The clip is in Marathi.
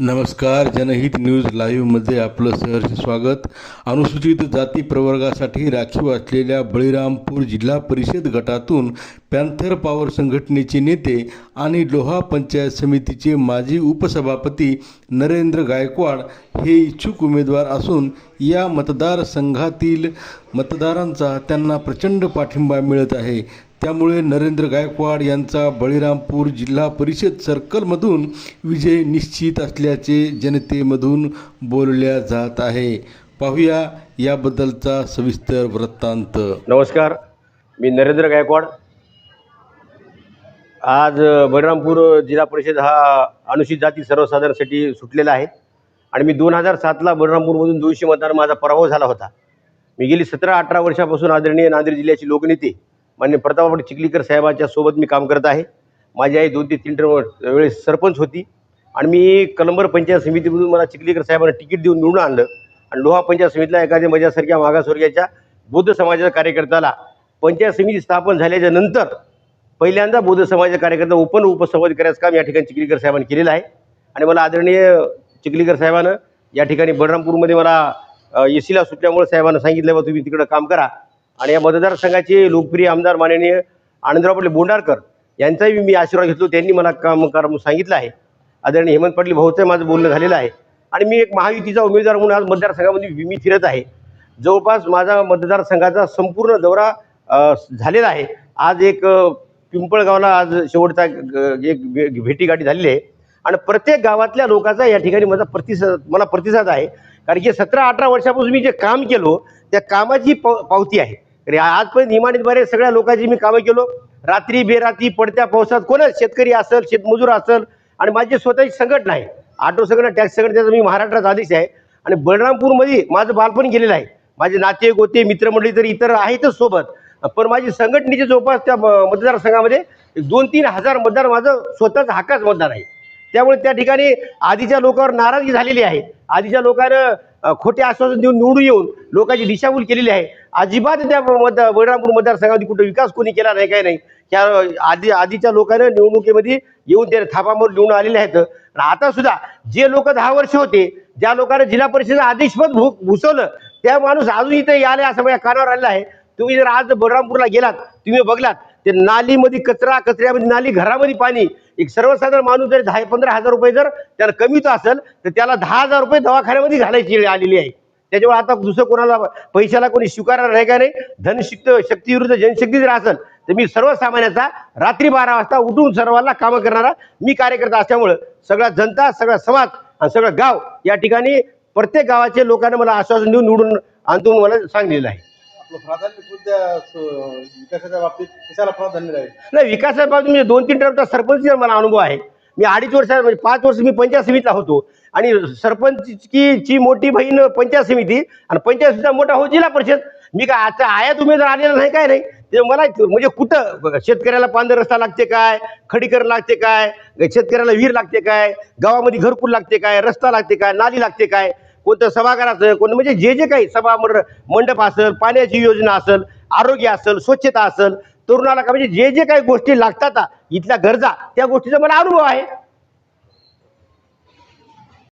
नमस्कार जनहित न्यूज लाईव्हमध्ये आपलं सहर्ष स्वागत. अनुसूचित जाती प्रवर्गासाठी राखीव असलेल्या बळीरामपूर जिल्हा परिषद गटातून पॅन्थर पॉवर संघटनेचे नेते आणि लोहा पंचायत समितीचे माजी उपसभापती नरेंद्र गायकवाड हे इच्छुक उमेदवार असून या मतदारसंघातील मतदारांचा त्यांना प्रचंड पाठिंबा मिळत आहे. त्यामुळे नरेंद्र गायकवाड यांचा बळीरामपूर जिल्हा परिषद सर्कलमधून विजय निश्चित असल्याचे जनतेमधून बोलल्या जात आहे. पाहूया याबद्दलचा सविस्तर वृत्तांत. नमस्कार मी नरेंद्र गायकवाड. आज बळीरामपूर जिल्हा परिषद हा अनुसूचित जाती सर्वसाधारणसाठी सुटलेला आहे. आणि मी दोन हजार सातला बळीरामपूरमधून दोनशे मतदार माझा पराभव झाला होता. मी गेली सतरा अठरा वर्षापासून आदरणीय नांदेड जिल्ह्याचे लोकनेते मान्य प्रतापराव चिखलीकर साहेबाच्या सोबत मी काम करत आहे. माझी आई दोन ते तीन टर्म वेळेस सरपंच होती आणि मी कलंबर पंचायत समितीमधून मला चिखलीकर साहेबांना तिकीट देऊन निवडून आणलं. आणि लोहा पंचायत समितीला एखाद्या माझ्यासारख्या मागासवर्गाच्या बौद्ध समाजाच्या कार्यकर्त्याला पंचायत समिती स्थापन झाल्याच्यानंतर पहिल्यांदा बौद्ध समाजाच्या कार्यकर्ता ओपन उपसंवाद करायचं काम या ठिकाणी चिखलीकर साहेबांनी केलेलं आहे. आणि मला आदरणीय चिखलीकर साहेबानं या ठिकाणी बळरामपूरमध्ये मला ए सीला सुटल्यामुळे साहेबांना सांगितलं बा तुम्ही तिकडं काम करा. आणि या मतदारसंघाचे लोकप्रिय आमदार माननीय आनंदराव पाटील बोंडारकर यांचाही मी आशीर्वाद घेतलो. त्यांनी मला काम करा सांगितलं आहे. आदरणीय हेमंत पाटील भाऊचं माझं बोलणं झालेलं आहे. आणि मी एक महायुतीचा उमेदवार म्हणून आज मतदारसंघामध्ये मी फिरत आहे. जवळपास माझा मतदारसंघाचा संपूर्ण दौरा झालेला आहे. आज एक पिंपळगावला आज शेवटचा एक भेटीगाठी झालेली आहे. आणि प्रत्येक गावातल्या लोकांचा या ठिकाणी माझा प्रतिसाद मला प्रतिसाद आहे. कारण की सतरा अठरा वर्षापासून मी जे काम केलो त्या कामाची पाव पावती आहे. तरी आजपर्यंत इमानीद्वारे सगळ्या लोकांची मी कामं केलो. रात्री बेरात्री पडत्या पावसात कोणच शेतकरी असेल शेतमजूर असेल आणि माझी स्वतःची संघटना आहे ऑटो संघटना टॅक्स संघटनेचा मी महाराष्ट्रात आदेश आहे. आणि बलरामपूरमध्ये माझं बालपण गेलेलं आहे. माझे नाते गोते मित्रमंडळी तर इतर आहेतच सोबत. पण माझी संघटनेचे जवळपास त्या मतदारसंघामध्ये दोन तीन हजार मतदार माझं स्वतःच हक्काच मतदार आहे. त्यामुळे त्या ठिकाणी आधीच्या लोकांवर नाराजगी झालेली आहे. आधीच्या लोकांना खोटे आश्वासन देऊन निवडून येऊन लोकांची दिशाभूल केलेली आहे. अजिबात त्या मत बळीरामपूर मतदारसंघामध्ये कुठं विकास कोणी केला नाही काय नाही. त्या आधी आधीच्या लोकांना निवडणुकीमध्ये येऊन ते थापामोर निवडून आलेले आहेत. आता सुद्धा जे लोक दहा वर्ष होते ज्या लोकांना जिल्हा परिषदेचं आदेशपद भू भुसवलं त्या माणूस अजून इथे आले असं माझ्या कानावर आलेला आहे. तुम्ही जर आज बळरामपूरला गेलात तुम्ही बघलात ते नालीमध्ये कचरा कचऱ्यामध्ये नाली घरामध्ये पाणी एक सर्वसाधारण माणूस जर दहा पंधरा हजार रुपये जर त्याला कमीच असेल तर त्याला दहा हजार रुपये दवाखान्यामध्ये घालायची वेळ आलेली आहे. त्याच्यामुळे आता दुसरं कोणाला पैशाला कोणी स्वीकारणार आहे का नाही? धनशक्त शक्तीविरुद्ध जनशक्ती जर असेल तर मी सर्वसामान्याचा रात्री बारा वाजता उठून सर्वांना कामं करणारा मी कार्यकर्ता असल्यामुळं सगळा जनता सगळा समाज आणि सगळं गाव या ठिकाणी प्रत्येक गावाचे लोकांना मला आश्वासन देऊन निवडून आणतो मला सांगलेलं आहे. आपलं प्राधान्य कोणत्या स- विकासाच्या बाबतीत कशाला प्राधान्य राहील? नाही विकासाबाबत म्हणजे दोन तीन टर्मचा सरपंचचा मला अनुभव आहे. मी अडीच वर्ष म्हणजे पाच वर्ष मी पंचायत समितीला होतो. आणि सरपंचची ची मोठी बहीण पंचायत समिती आणि पंचायत समितीचा मोठा हो जिल्हा परिषद. मी काय आता आयात उमेदवार आलेला नाही काय नाही? ते मला म्हणजे कुठं? शेतकऱ्याला पांढर रस्ता लागते काय? खडीकरण लागते काय? शेतकऱ्याला विहीर लागते काय? गावामध्ये घरकुल लागते काय? रस्ता लागते काय? नाली लागते काय? कोणतं सभागाराचं कोणतं म्हणजे जे जे काही सभा मंडप असेल पाण्याची योजना असेल आरोग्य असेल स्वच्छता असेल तरुणाला का म्हणजे जे जे काही गोष्टी लागतात इथल्या गरजा त्या गोष्टीचा मला अनुभव आहे.